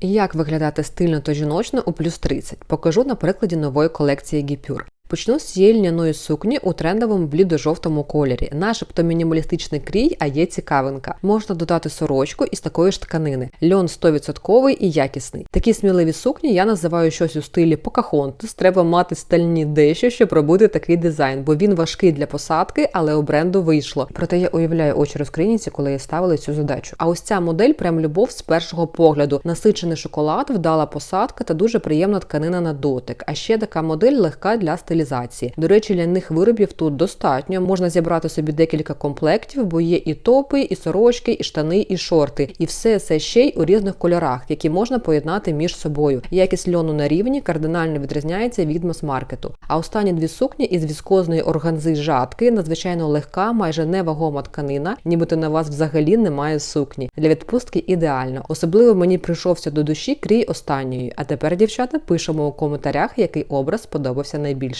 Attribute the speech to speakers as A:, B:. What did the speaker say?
A: Як виглядати стильно та жіночно у плюс 30? Покажу на прикладі нової колекції Гіпюр. Почну з цієї льняної сукні у трендовому блідо-жовтому кольорі, начебто мінімалістичний крій, а є цікавинка. Можна додати сорочку із такої ж тканини. Льон 100% і якісний. Такі сміливі сукні я називаю щось у стилі Покахонтес. Треба мати стальні дещо, щоб робити такий дизайн, бо він важкий для посадки, але у бренду вийшло. Проте я уявляю очі розкриніці, коли я ставила цю задачу. А ось ця модель прям любов з першого погляду. Насичений шоколад, вдала посадка та дуже приємна тканина на дотик. А ще така модель легка для стилізації. До речі, ляних виробів тут достатньо. Можна зібрати собі декілька комплектів, бо є і топи, і сорочки, і штани, і шорти. І все це ще й у різних кольорах, які можна поєднати між собою. Якість льону на рівні кардинально відрізняється від мас-маркету. А останні дві сукні із віскозної органзи жатки надзвичайно легка, майже невагома тканина, нібито на вас взагалі немає сукні. Для відпустки ідеально. Особливо мені прийшовся до душі крій останньої. А тепер, дівчата, пишемо у коментарях, який образ сподобався найбільше.